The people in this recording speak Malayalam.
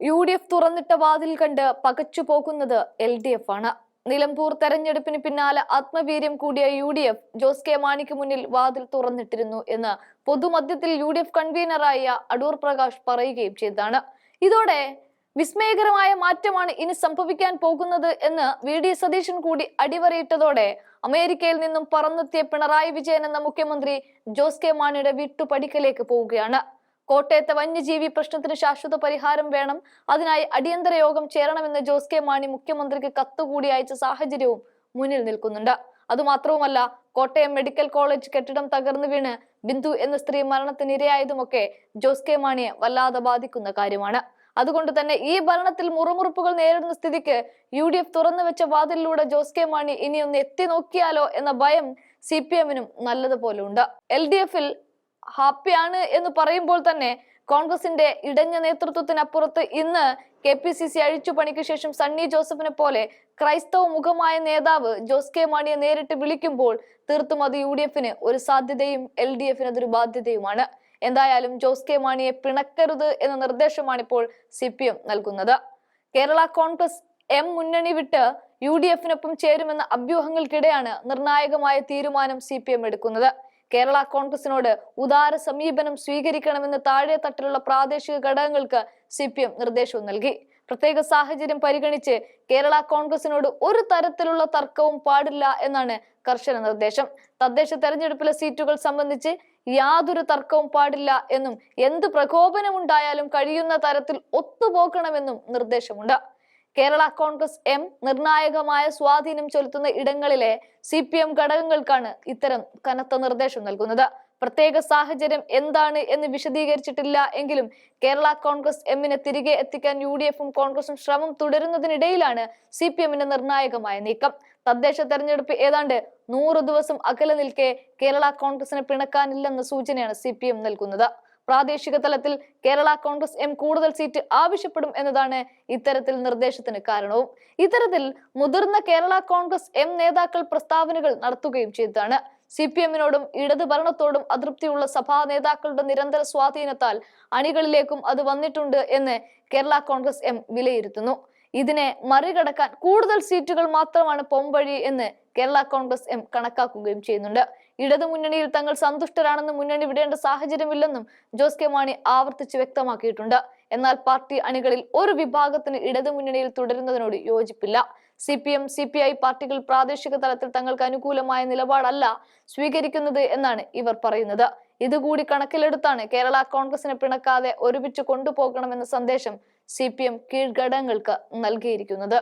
യു ഡി എഫ് തുറന്നിട്ട വാതിൽ കണ്ട് പകച്ചു പോകുന്നത് എൽ ഡി എഫ് ആണ് നിലമ്പൂർ തെരഞ്ഞെടുപ്പിന് പിന്നാലെ ആത്മവീര്യം കൂടിയ U D F Jose K മാണിക്ക് മുന്നിൽ വാതിൽ തുറന്നിട്ടിരുന്നു എന്ന് പൊതുമധ്യത്തിൽ യു ഡി എഫ് കൺവീനറായ അടൂർ പ്രകാശ് പറയുകയും ചെയ്തതാണ്. ഇതോടെ വിസ്മയകരമായ മാറ്റമാണ് ഇനി സംഭവിക്കാൻ പോകുന്നത് എന്ന് വി ഡി സതീശൻ കൂടി അടിവരയിട്ടതോടെ അമേരിക്കയിൽ നിന്നും പറന്നെത്തിയ പിണറായി വിജയൻ എന്ന മുഖ്യമന്ത്രി ജോസ് കെ മാണിയുടെ വീട്ടുപടിക്കലേക്ക് പോവുകയാണ്. കോട്ടയത്തെ വന്യജീവി പ്രശ്നത്തിന് ശാശ്വത പരിഹാരം വേണം. അതിനായി അടിയന്തര യോഗം ചേരണമെന്ന് ജോസ് കെ മാണി മുഖ്യമന്ത്രിക്ക് കത്തുകൂടി അയച്ച സാഹചര്യവും മുന്നിൽ നിൽക്കുന്നുണ്ട്. അതുമാത്രവുമല്ല കോട്ടയം മെഡിക്കൽ കോളേജ് കെട്ടിടം തകർന്നു വീണ് ബിന്ദു എന്ന സ്ത്രീ മരണത്തിന് മരണത്തിനിരയായതുമൊക്കെ ജോസ് കെ മാണിയെ വല്ലാതെ ബാധിക്കുന്ന കാര്യമാണ്. അതുകൊണ്ട് തന്നെ ഈ ഭരണത്തിൽ മുറുമുറുപ്പുകൾ നേരിടുന്ന സ്ഥിതിക്ക് യു ഡി എഫ് തുറന്നു വെച്ച വാതിലിലൂടെ ജോസ് കെ മാണി ഇനിയൊന്ന് എത്തി നോക്കിയാലോ എന്ന ഭയം സി പി എമ്മിനും നല്ലതുപോലെ ഉണ്ട്. എൽ ഡി എഫിൽ ഹാപ്പിയാണ് എന്ന് പറയുമ്പോൾ തന്നെ കോൺഗ്രസിന്റെ ഇടഞ്ഞ നേതൃത്വത്തിനപ്പുറത്ത് ഇന്ന് കെ പി സി സി അഴിച്ചുപണിക്ക് ശേഷം സണ്ണി ജോസഫിനെ പോലെ ക്രൈസ്തവ മുഖമായ നേതാവ് ജോസ് കെ മാണിയെ നേരിട്ട് വിളിക്കുമ്പോൾ തീർത്തും അത് യു ഡി എഫിന് ഒരു സാധ്യതയും എൽ ഡി എഫിന് അതൊരു ബാധ്യതയുമാണ്. എന്തായാലും ജോസ് കെ മാണിയെ പിണക്കരുത് എന്ന നിർദ്ദേശമാണ് ഇപ്പോൾ സി പി എം നൽകുന്നത്. കേരള കോൺഗ്രസ് എം മുന്നണി വിട്ട് യു ഡി എഫിനൊപ്പം ചേരുമെന്ന അഭ്യൂഹങ്ങൾക്കിടെയാണ് നിർണായകമായ തീരുമാനം സി പി എം എടുക്കുന്നത്. കേരള കോൺഗ്രസിനോട് ഉദാര സമീപനം സ്വീകരിക്കണമെന്ന് താഴെ തട്ടിലുള്ള പ്രാദേശിക ഘടകങ്ങൾക്ക് സി പി എം നിർദ്ദേശവും നൽകി. പ്രത്യേക സാഹചര്യം പരിഗണിച്ച് കേരള കോൺഗ്രസിനോട് ഒരു തരത്തിലുള്ള തർക്കവും പാടില്ല എന്നാണ് കർശന നിർദ്ദേശം. തദ്ദേശ തെരഞ്ഞെടുപ്പിലെ സീറ്റുകൾ സംബന്ധിച്ച് യാതൊരു തർക്കവും പാടില്ല എന്നും എന്ത് പ്രകോപനമുണ്ടായാലും കഴിയുന്ന തരത്തിൽ ഒത്തുപോകണമെന്നും നിർദ്ദേശമുണ്ട്. കേരള കോൺഗ്രസ് എം നിർണായകമായ സ്വാധീനം ചെലുത്തുന്ന ഇടങ്ങളിലെ സി പി എം ഘടകങ്ങൾക്കാണ് ഇത്തരം കനത്ത നിർദ്ദേശം നൽകുന്നത്. പ്രത്യേക സാഹചര്യം എന്താണ് എന്ന് വിശദീകരിച്ചിട്ടില്ല എങ്കിലും കേരള കോൺഗ്രസ് എമ്മിനെ തിരികെ എത്തിക്കാൻ യു ഡി എഫും കോൺഗ്രസും ശ്രമം തുടരുന്നതിനിടയിലാണ് സി പി എമ്മിന്റെ നിർണായകമായ നീക്കം. തദ്ദേശ തെരഞ്ഞെടുപ്പ് ഏതാണ്ട് നൂറ് ദിവസം അകലെ നിൽക്കെ കേരള കോൺഗ്രസിനെ പിണക്കാനില്ലെന്ന സൂചനയാണ് സി പി എം നൽകുന്നത്. പ്രാദേശിക തലത്തിൽ കേരള കോൺഗ്രസ് എം കൂടുതൽ സീറ്റ് ആവശ്യപ്പെടും എന്നതാണ് ഇത്തരത്തിൽ നിർദ്ദേശത്തിന് കാരണവും. ഇത്തരത്തിൽ മുതിർന്ന കേരള കോൺഗ്രസ് എം നേതാക്കൾ പ്രസ്താവനകൾ നടത്തുകയും ചെയ്തതാണ്. സി പി എമ്മിനോടും ഇടത് ഭരണത്തോടും അതൃപ്തിയുള്ള സഭാ നേതാക്കളുടെ നിരന്തര സ്വാധീനത്താൽ അണികളിലേക്കും അത് വന്നിട്ടുണ്ട് എന്ന് കേരള കോൺഗ്രസ് എം വിലയിരുത്തുന്നു. ഇതിനെ മറികടക്കാൻ കൂടുതൽ സീറ്റുകൾ മാത്രമാണ് പോംവഴി എന്ന് കേരള കോൺഗ്രസ് എം കണക്കാക്കുകയും ചെയ്യുന്നുണ്ട്. ഇടതു മുന്നണിയിൽ തങ്ങൾ സന്തുഷ്ടരാണെന്ന് മുന്നണി വിടേണ്ട സാഹചര്യമില്ലെന്നും ജോസ് കെ മാണി ആവർത്തിച്ച് വ്യക്തമാക്കിയിട്ടുണ്ട്. എന്നാൽ പാർട്ടി അണികളിൽ ഒരു വിഭാഗത്തിന് ഇടതു മുന്നണിയിൽ തുടരുന്നതിനോട് യോജിപ്പില്ല. C P M C P I പാർട്ടികൾ പ്രാദേശിക തലത്തിൽ തങ്ങൾക്ക് അനുകൂലമായ നിലപാടല്ല സ്വീകരിക്കുന്നത് എന്നാണ് ഇവർ പറയുന്നത്. ഇതുകൂടി കണക്കിലെടുത്താണ് കേരള കോൺഗ്രസിനെ പിണക്കാതെ ഒരുമിച്ച് കൊണ്ടുപോകണമെന്ന സന്ദേശം സി പി എം കീഴ്ഘടകങ്ങൾക്ക് നൽകിയിരിക്കുന്നത്.